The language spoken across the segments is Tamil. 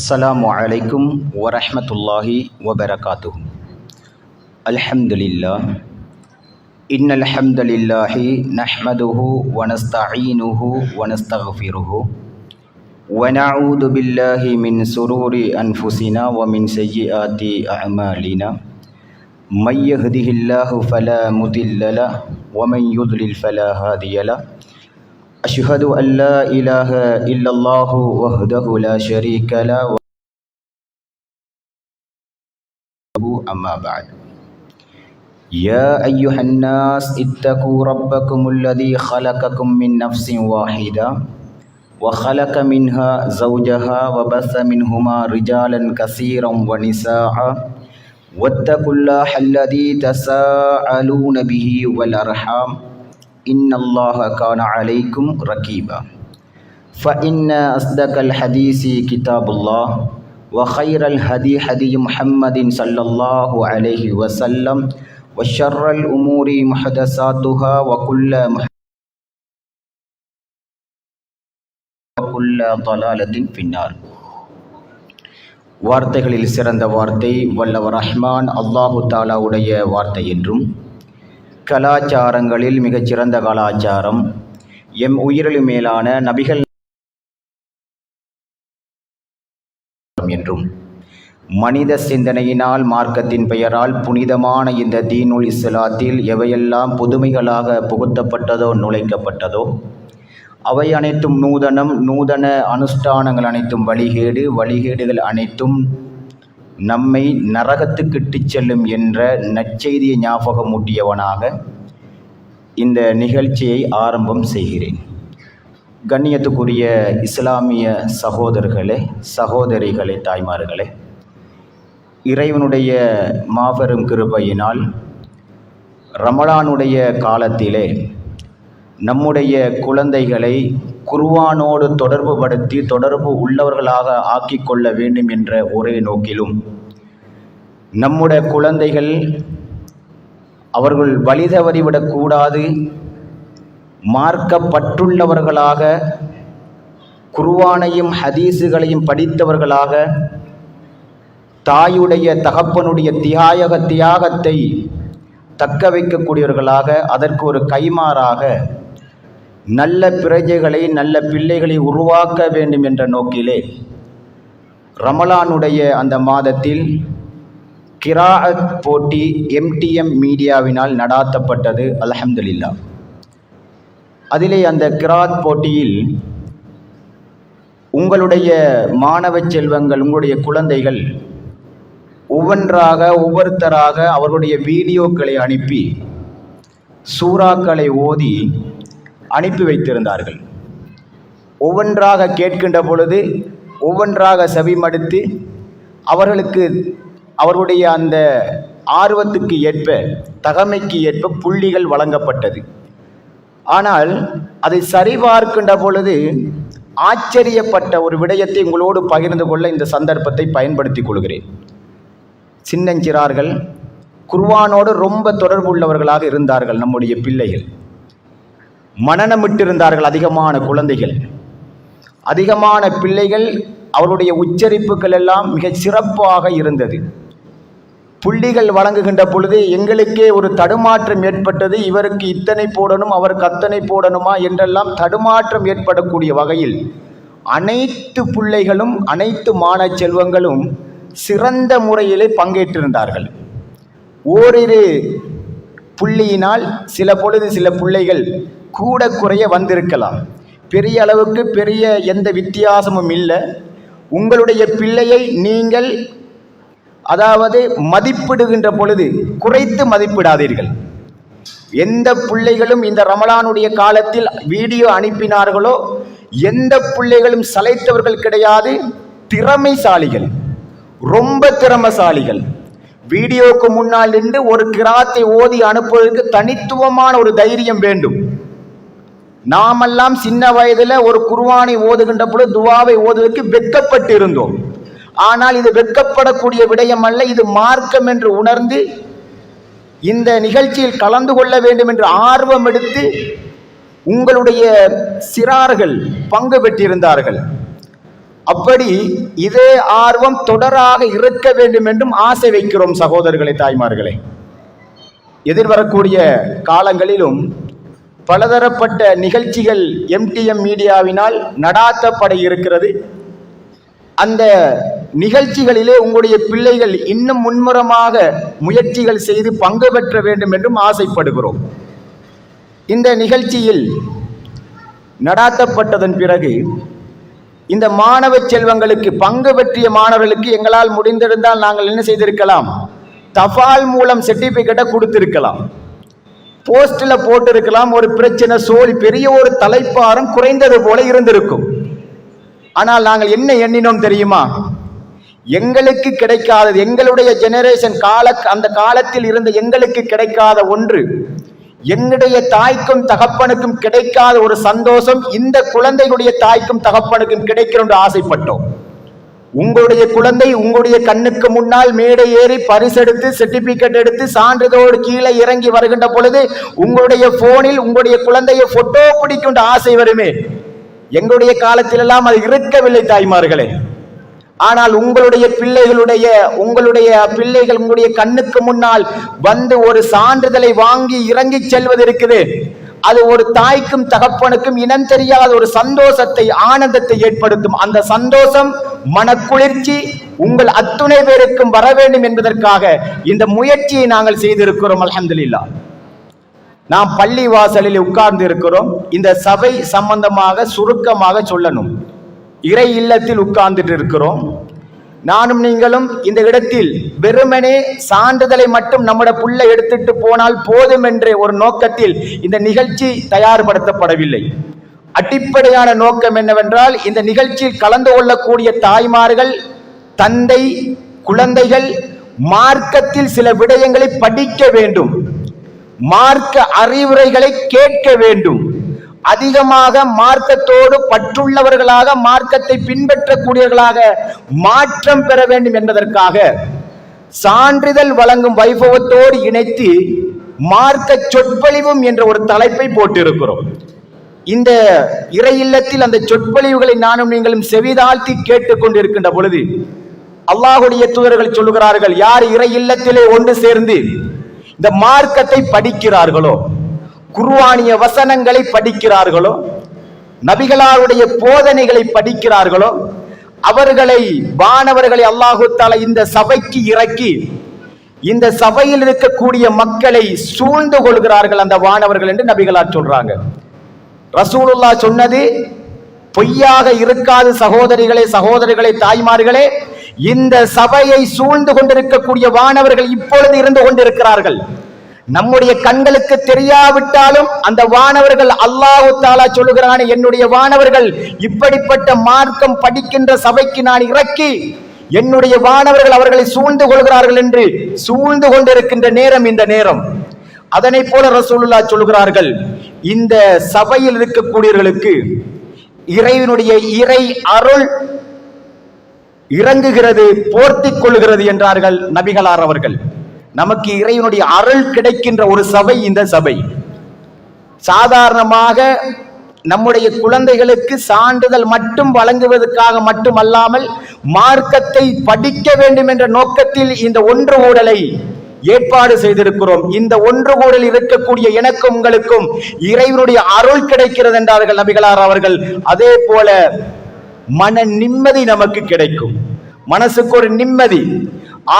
السلام عليكم ورحمة الله وبركاته. الحمد لله إن الحمد لله نحمده ونستعينه ونستغفره ونعوذ بالله من سرور أنفسنا ومن سيئات أعمالنا. من يهده الله فلا مضل له ومن يضلل فلا هادي له. أشهد أن لا إله إلا الله وحده لا شريك له. أما بعد. يا أيها الناس اتقوا ربكم الذي خلقكم من نفس واحدة وخلق منها زوجها وبث منهما رجالا كثيرا ونساء. واتقوا الله الذي تساءلون به والأرحام. إن الله كان عليكم رقيبا فإن أصدق الحديث كتاب الله وخير الهدي هدي محمد صلى الله عليه وسلم وشر الأمور محدثاتها وكل محدث وكل ضلالة في النار வார்த்தைகளில் சிறந்த வார்த்தை வல்லவர் ரஹ்மான் அல்லாஹு தாலாவுடைய வார்த்தை என்றும் கலாச்சாரங்களில் மிகச்சிறந்த கலாச்சாரம். எம் உயிரிலும் மேலான நபிகள் என்றும் மனித சிந்தனையினால் மார்க்கத்தின் பெயரால் புனிதமான இந்த தீனுல் இஸ்லாத்தில் எவையெல்லாம் புதுமைகளாக புகுத்தப்பட்டதோ நுழைக்கப்பட்டதோ அவை அனைத்தும் நூதனம் நூதன அனுஷ்டானங்கள் அனைத்தும் வழிகேடு வழிகேடுகள் அனைத்தும் நம்மை நரகத்துக்கிட்டுச் செல்லும் என்ற நற்செய்தியை ஞாபகமூட்டியவனாக இந்த நிகழ்ச்சியை ஆரம்பம் செய்கிறேன். கண்ணியத்துக்குரிய இஸ்லாமிய சகோதரர்களே சகோதரிகளே தாய்மார்களே இறைவனுடைய மாபெரும் கிருபையினால் ரமலானுடைய காலத்திலே நம்முடைய குழந்தைகளை குர்வானோடு தொடர்பு படுத்தி தொடர்பு உள்ளவர்களாக ஆக்கிக் கொள்ள வேண்டும் என்ற ஒரே நோக்கிலும். நம்முடைய குழந்தைகள் அவர்கள் வழி தவறிவிடக்கூடாது மார்க்கப்பட்டுள்ளவர்களாக குர்வானையும் ஹதீஸுகளையும் படித்தவர்களாக தாயுடைய தகப்பனுடைய தியாயக தியாகத்தை தக்க வைக்கக்கூடியவர்களாக அதற்கு ஒரு கைமாறாக நல்ல பிரஜைகளை நல்ல பிள்ளைகளை உருவாக்க வேண்டும் என்ற நோக்கிலே ரமலானுடைய அந்த மாதத்தில் கிராஅத் போட்டி எம்டிஎம் மீடியாவினால் நடாத்தப்பட்டது அலஹம்துலில்லா அதிலே அந்த கிராத் போட்டியில் உங்களுடைய மாணவ செல்வங்கள் உங்களுடைய குழந்தைகள் ஒவ்வொன்றாக ஒவ்வொருத்தராக அவர்களுடைய வீடியோக்களை அனுப்பி சூறாக்களை ஓதி அனுப்பி வைத்திருந்தார்கள். ஒவ்வொன்றாக கேட்கின்ற பொழுது ஒவ்வொன்றாக செவிமடுத்து அவர்களுக்கு அவர்களுடைய அந்த ஆர்வத்துக்கு ஏற்ப தகமைக்கு ஏற்ப புள்ளிகள் வழங்கப்பட்டது. ஆனால் அதை சரிபார்க்கின்ற பொழுது ஆச்சரியப்பட்ட ஒரு விடயத்தை உங்களோடு பகிர்ந்து கொள்ள இந்த சந்தர்ப்பத்தை பயன்படுத்திக் கொள்கிறேன். சின்னஞ்சிறார்கள் குர்வானோடு ரொம்ப தொடர்பு உள்ளவர்களாக இருந்தார்கள் நம்முடைய பிள்ளைகள். மனநமிட்டிருந்தார்கள் அதிகமான குழந்தைகள். அதிகமான பிள்ளைகள் அவருடைய உச்சரிப்புகள் எல்லாம் மிக சிறப்பாக இருந்தது. புள்ளிகள் வழங்குகின்ற பொழுது எங்களுக்கே ஒரு தடுமாற்றம் ஏற்பட்டது. இவருக்கு இத்தனை போடணும் அவருக்கு அத்தனை போடணுமா என்றெல்லாம் தடுமாற்றம் ஏற்படக்கூடிய வகையில் அனைத்து பிள்ளைகளும் அனைத்து மாண செல்வங்களும் சிறந்த முறையிலே பங்கேற்றிருந்தார்கள். ஓரிரு புள்ளியினால் சில பொழுது சில பிள்ளைகள் கூட குறைய வந்திருக்கலாம். பெரிய அளவுக்கு பெரிய எந்த வித்தியாசமும் இல்லை. உங்களுடைய பிள்ளையை நீங்கள் அதாவது மதிப்பிடுகின்ற பொழுது குறைத்து மதிப்பிடாதீர்கள். எந்த பிள்ளைகளும் இந்த ரமலானுடைய காலத்தில் வீடியோ அனுப்பினார்களோ எந்த பிள்ளைகளும் சளைத்தவர்கள் கிடையாது. திறமைசாலிகள் ரொம்ப திறமசாலிகள். வீடியோவுக்கு முன்னால் நின்று ஒரு கிராத்தை ஓதி அனுப்புவதற்கு தனித்துவமான ஒரு தைரியம் வேண்டும். நாமெல்லாம் சின்ன வயதில் ஒரு குர்வானை ஓதுகின்ற பொழுது துவாவை ஓதுவதற்கு வெட்கப்பட்டு இருந்தோம் ஆனால் இது வெட்கப்படக்கூடிய விடயம் அல்ல இது மார்க்கம் என்று உணர்ந்து இந்த நிகழ்ச்சியில் கலந்து கொள்ள வேண்டும் என்று ஆர்வம் எடுத்து உங்களுடைய சிறார்கள் பங்கு பெற்றிருந்தார்கள். அப்படி இதே ஆர்வம் தொடராக இருக்க வேண்டும் என்றும் ஆசை வைக்கிறோம் சகோதரர்களே தாய்மார்களே. எதிர்வரக்கூடிய காலங்களிலும் பலதரப்பட்ட நிகழ்ச்சிகள் எம்டிஎம் மீடியாவினால் நடாத்தப்பட இருக்கிறது. அந்த நிகழ்ச்சிகளிலே உங்களுடைய பிள்ளைகள் இன்னும் முன்முறமாக முயற்சிகள் செய்து பங்கு பெற்ற வேண்டும் என்றும் ஆசைப்படுகிறோம். இந்த நிகழ்ச்சியில் நடாத்தப்பட்டதன் பிறகு இந்த மாணவ செல்வங்களுக்கு பங்கு பெற்றிய மாணவர்களுக்கு எங்களால் முடிந்திருந்தால் நாங்கள் என்ன செய்திருக்கலாம்? தபால் மூலம் சர்டிபிகேட்டை கொடுத்திருக்கலாம். போஸ்டில் போட்டிருக்கலாம். ஒரு பிரச்சனை சோழி பெரிய ஒரு தலைப்பாரம் குறைந்தது போல இருந்திருக்கும். ஆனால் நாங்கள் என்ன எண்ணினோம் தெரியுமா? எங்களுக்கு கிடைக்காதது எங்களுடைய ஜெனரேஷன் கால அந்த காலத்தில் இருந்த எங்களுக்கு கிடைக்காத ஒன்று. என்னுடைய தாய்க்கும் தகப்பனுக்கும் கிடைக்காத ஒரு சந்தோஷம் இந்த குழந்தையுடைய தாய்க்கும் தகப்பனுக்கும் கிடைக்கிற என்று ஆசைப்பட்டோம். உங்களுடைய குழந்தை உங்களுடைய கண்ணுக்கு முன்னால் மேடை ஏறி பரிசெடுத்து சர்டிபிகேட் எடுத்து சான்றிதழோடு கீழே இறங்கி வருகின்ற பொழுது உங்களுடைய போனில் உங்களுடைய குழந்தையை போட்டோ பிடிக்கின்ற ஆசை வருமே? எங்களுடைய காலத்திலெல்லாம் அது இருக்கவில்லை தாய்மார்களே. ஆனால் உங்களுடைய பிள்ளைகளுடைய உங்களுடைய பிள்ளைகள் உங்களுடைய கண்ணுக்கு முன்னால் வந்து ஒரு சான்றிதழை வாங்கி இறங்கி செல்வது இருக்குது. அது ஒரு தாய்க்கும் தகப்பனுக்கும் இனம் தெரியாத ஒரு சந்தோஷத்தை ஆனந்தத்தை ஏற்படுத்தும். அந்த சந்தோஷம் மனக்குளிர்ச்சி உங்கள் அத்துணை பேருக்கும் வர வேண்டும் என்பதற்காக இந்த முயற்சியை நாங்கள் செய்திருக்கிறோம் அலமதுல்லா நாம் பள்ளி வாசலில் உட்கார்ந்து இருக்கிறோம். இந்த சபை சம்பந்தமாக சுருக்கமாக சொல்லணும். இறை இல்லத்தில் உட்கார்ந்துட்டு இருக்கிறோம். நானும் நீங்களும் இந்த இடத்தில் வெறுமனே சான்றிதழை மட்டும் நம்முடைய புள்ள எடுத்துட்டு போனால் போதும் என்ற ஒரு நோக்கத்தில் இந்த நிகழ்ச்சி தயார்படுத்தப்படவில்லை. அடிப்படையான நோக்கம் என்னவென்றால் இந்த நிகழ்ச்சியில் கலந்து கொள்ளக்கூடிய தாய்மார்கள் தந்தை குழந்தைகள் மார்க்கத்தில் சில விடயங்களை படிக்க வேண்டும். மார்க்க அறிவுரைகளை கேட்க வேண்டும். அதிகமாக மார்க்கத்தோடு பற்றுள்ளவர்களாக மார்க்கத்தை பின்பற்றக்கூடியவர்களாக மாற்றம் பெற வேண்டும் என்பதற்காக சான்றிதழ் வழங்கும் வைபவத்தோடு இணைத்து மார்க்க சொற்பொழிவும் என்ற ஒரு தலைப்பை போட்டிருக்கிறோம். இந்த இறை இல்லத்தில் அந்த சொற்பொழிவுகளை நானும் நீங்களும் செவிதாழ்த்தி கேட்டுக்கொண்டிருக்கின்ற பொழுது அல்லாஹுடைய தூதர்கள் சொல்லுகிறார்கள் யார் இறை இல்லத்திலே ஒன்று சேர்ந்து இந்த மார்க்கத்தை படிக்கிறார்களோ குர்வானிய வசனங்களை படிக்கிறார்களோ நபிகளாருடைய போதனைகளை படிக்கிறார்களோ அவர்களை வானவர்களை அல்லாஹு இந்த சபைக்கு இறக்கி இந்த சபையில் இருக்கக்கூடிய மக்களை சூழ்ந்து கொள்கிறார்கள் அந்த வானவர்கள் என்று நபிகளார் சொல்றாங்க. ரசூலுல்லா சொன்னது பொய்யாக இருக்காது சகோதரிகளே சகோதரிகளே தாய்மார்களே இந்த சபையை சூழ்ந்து கொண்டிருக்கக்கூடிய வானவர்கள் இப்பொழுது இருந்து கொண்டிருக்கிறார்கள். நம்முடைய கண்களுக்கு தெரியாவிட்டாலும் அந்த வானவர்கள் அல்லாஹு தாலா சொல்லுகிறான் என்னுடைய வானவர்கள் இப்படிப்பட்ட மார்க்கம் படிக்கின்ற சபைக்கு நான் இறக்கி என்னுடைய வானவர்கள் அவர்களை சூழ்ந்து கொள்கிறார்கள் என்று சூழ்ந்து கொண்டிருக்கின்ற நேரம் இந்த நேரம். அதனை போல ரசூலுல்லா சொல்கிறார்கள் இந்த சபையில் இருக்கக்கூடியவர்களுக்கு இறைவனுடைய இறை அருள் இறங்குகிறது போர்த்தி கொள்கிறது என்றார்கள் நபிகளார் அவர்கள். நமக்கு இறைவனுடைய அருள் கிடைக்கின்ற ஒரு சபை இந்த சபை. சாதாரணமாக நம்முடைய குழந்தைகளுக்கு சான்றிதழ் மட்டும் வழங்குவதற்காக மட்டுமல்லாமல் மார்க்கத்தை படிக்க வேண்டும் என்ற நோக்கத்தில் இந்த ஒன்று ஊடலை ஏற்பாடு செய்திருக்கிறோம். இந்த ஒன்று கூடல் இருக்கக்கூடிய எனக்கும் உங்களுக்கும் இறைவனுடைய அருள் கிடைக்கிறது என்றார்கள் நபிகளார் அவர்கள். அதே போல மன நிம்மதி நமக்கு கிடைக்கும். மனசுக்கு ஒரு நிம்மதி.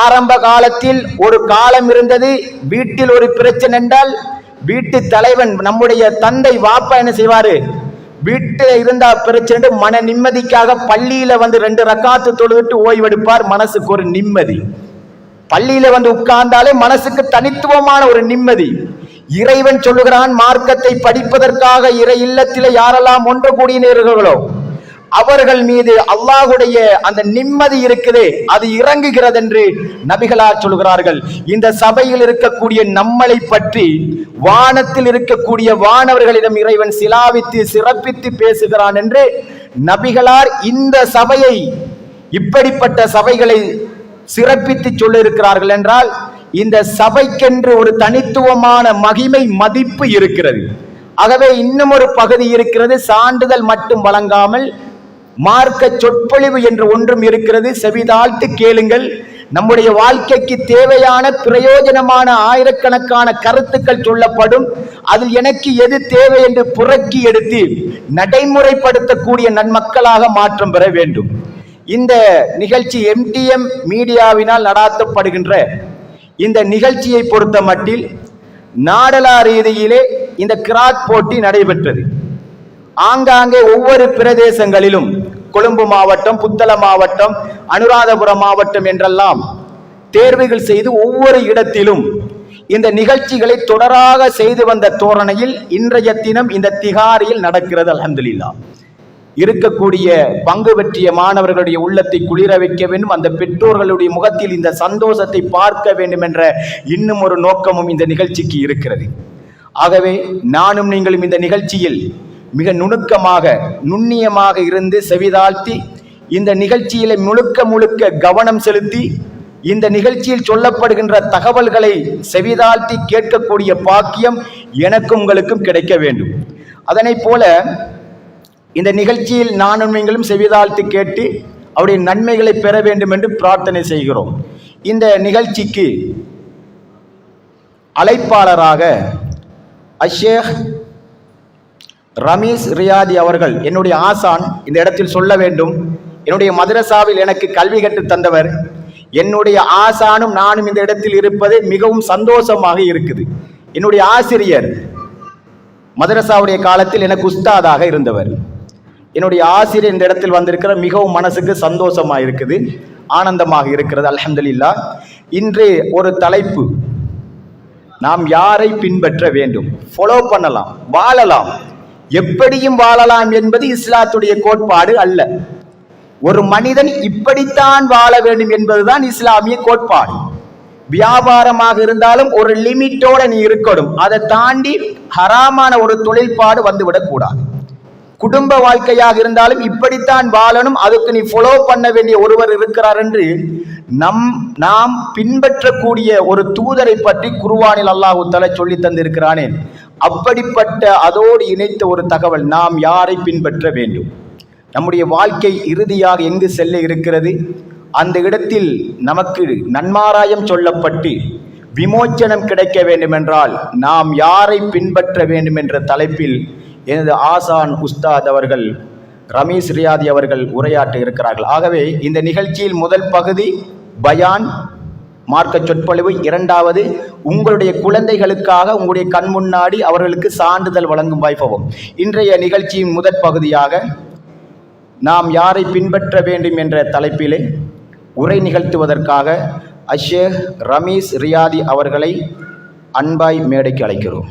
ஆரம்ப காலத்தில் ஒரு காலம் இருந்தது. வீட்டில் ஒரு பிரச்சனை என்றால் வீட்டு தலைவன் நம்முடைய தந்தை வாப்பா என்ன செய்வாரு? வீட்டில் இருந்தா பிரச்சனை மன நிம்மதிக்காக பள்ளியில வந்து ரெண்டு ரக்காத்து தொழுதுட்டு ஓய்வெடுப்பார் மனசுக்கு ஒரு நிம்மதி. பள்ளியில வந்து உட்கார்ந்தாலே மனசுக்கு தனித்துவமான ஒரு நிம்மதி. இறைவன் சொல்லுகிறான் மார்க்கத்தை படிப்பதற்காக இறை இல்லத்தில யாரெல்லாம் ஒன்று கூடினீர்களோ அவர்கள் மீது அல்லாஹுடைய அந்த நிம்மதி இருக்குது அது இறங்குகிறது என்று நபிகளார் சொல்கிறார்கள். இந்த சபையில் இருக்கக்கூடிய நம்மளை பற்றி வானத்தில் இருக்கக்கூடிய வானவர்களிடம் இறைவன் சிலாவித்து சிறப்பித்து பேசுகிறான் என்று நபிகளார் இந்த சபையை இப்படிப்பட்ட சபைகளை சிறப்பித்து சொல்லியிருக்கிறார்கள் என்றால் இந்த சபைக்கென்று ஒரு தனித்துவமான மகிமை மதிப்பு இருக்கிறது. ஆகவே இன்னும் ஒரு பகுதி இருக்கிறது சான்றிதழ் மட்டும் வழங்காமல் மார்க்க சொற்பொழிவு என்று ஒன்றும் இருக்கிறது. செவிதாழ்த்து கேளுங்கள். நம்முடைய வாழ்க்கைக்கு தேவையான பிரயோஜனமான ஆயிரக்கணக்கான கருத்துக்கள் சொல்லப்படும். அதில் எனக்கு எது தேவை என்று புறக்கி எடுத்து நடைமுறைப்படுத்தக்கூடிய நன்மக்களாக மாற்றம் பெற வேண்டும். இந்த நிகழ்ச்சி எம்டிஎம் மீடியாவினால் நடாத்தப்படுகின்ற இந்த நிகழ்ச்சியை பொறுத்த மட்டில் நாடலா ரீதியிலே இந்த கிராக் போட்டி நடைபெற்றது. ஆங்காங்கே ஒவ்வொரு பிரதேசங்களிலும் கொழும்பு மாவட்டம் புத்தள மாவட்டம் அனுராதபுரம் மாவட்டம் என்றெல்லாம் தேர்வுகள் செய்து ஒவ்வொரு இடத்திலும் இந்த நிகழ்ச்சிகளை தொடராக செய்து வந்த தோரணையில் இன்றைய தினம் இந்த திகாரியில் நடக்கிறது அலமதுல்லா இருக்கக்கூடிய பங்கு பற்றிய மாணவர்களுடைய உள்ளத்தை குளிர வைக்க வேண்டும் அந்த பெற்றோர்களுடைய முகத்தில் இந்த சந்தோஷத்தை பார்க்க வேண்டும் என்ற இன்னும் ஒரு நோக்கமும் இந்த நிகழ்ச்சிக்கு இருக்கிறது. ஆகவே நானும் நீங்களும் இந்த நிகழ்ச்சியில் மிக நுணுக்கமாக நுண்ணியமாக இருந்து செவிதாழ்த்தி இந்த நிகழ்ச்சியில முழுக்க முழுக்க கவனம் செலுத்தி இந்த நிகழ்ச்சியில் சொல்லப்படுகின்ற தகவல்களை செவிதாழ்த்தி கேட்கக்கூடிய பாக்கியம் எனக்கும் உங்களுக்கும் கிடைக்க வேண்டும். அதனை போல இந்த நிகழ்ச்சியில் நானும் நீங்களும் செவிதாழ்த்தி கேட்டு அவருடைய நன்மைகளை பெற வேண்டும் என்று பிரார்த்தனை செய்கிறோம். இந்த நிகழ்ச்சிக்கு அழைப்பாளராக அஷேக் ரமீஸ் ரியாதி அவர்கள் என்னுடைய ஆசான் இந்த இடத்தில் சொல்ல வேண்டும். என்னுடைய மதரசாவில் எனக்கு கல்வி கற்று தந்தவர். என்னுடைய ஆசானும் நானும் இந்த இடத்தில் இருப்பது மிகவும் சந்தோஷமாக இருக்குது. என்னுடைய ஆசிரியர் மதரசாவுடைய காலத்தில் எனக்கு உஸ்தாதாக இருந்தவர். என்னுடைய ஆசிரியர் இந்த இடத்தில் வந்திருக்கிற மிகவும் மனசுக்கு சந்தோஷமாக இருக்குது ஆனந்தமாக இருக்கிறது அலமதுல்லா இன்று ஒரு தலைப்பு. நாம் யாரை பின்பற்ற வேண்டும்? ஃபாலோ பண்ணலாம் வாழலாம். எப்படியும் வாழலாம் என்பது இஸ்லாத்துடைய கோட்பாடு அல்ல. ஒரு மனிதன் இப்படித்தான் வாழ வேண்டும் என்பதுதான் இஸ்லாமிய கோட்பாடு. வியாபாரமாக இருந்தாலும் ஒரு லிமிட்டோட நீ இருக்கணும். அதை தாண்டி ஹராமான ஒரு தொழில்பாடு வந்துவிடக் கூடாது. குடும்ப வாழ்க்கையாக இருந்தாலும் இப்படித்தான் வாழணும். அதுக்கு நீ ஃபாலோ பண்ண வேண்டிய ஒருவர் இருக்கிறார் என்று நம் நாம் பின்பற்றக்கூடிய ஒரு தூதரை பற்றி குருவானில் அல்லாஹு தலை சொல்லி தந்திருக்கிறானே. அப்படிப்பட்ட அதோடு இணைத்த ஒரு தகவல் நாம் யாரை பின்பற்ற வேண்டும்? நம்முடைய வாழ்க்கை இறுதியாக எங்கு செல்ல இருக்கிறது? அந்த இடத்தில் நமக்கு நன்மாராயம் சொல்லப்பட்டு விமோச்சனம் கிடைக்க வேண்டுமென்றால் நாம் யாரை பின்பற்ற வேண்டும் என்ற தலைப்பில் எனது ஆசான் உஸ்தாத் அவர்கள் ரமேஷ் ரியாதி அவர்கள் உரையாற்ற இருக்கிறார்கள். ஆகவே இந்த நிகழ்ச்சியில் முதல் பகுதி பயான் மார்க்க சொற்பொழிவு இரண்டாவது உங்களுடைய குழந்தைகளுக்காக உங்களுடைய கண் முன்னாடி அவர்களுக்கு சான்றிதழ் வழங்கும் வாய்ப்பவும் இன்றைய நிகழ்ச்சியின் முதற் பகுதியாக நாம் யாரை பின்பற்ற வேண்டும் என்ற தலைப்பிலே உரை நிகழ்த்துவதற்காக அஷேக் ரமீஸ் ரியாதி அவர்களை அன்பாய் மேடைக்கு அழைக்கிறோம்.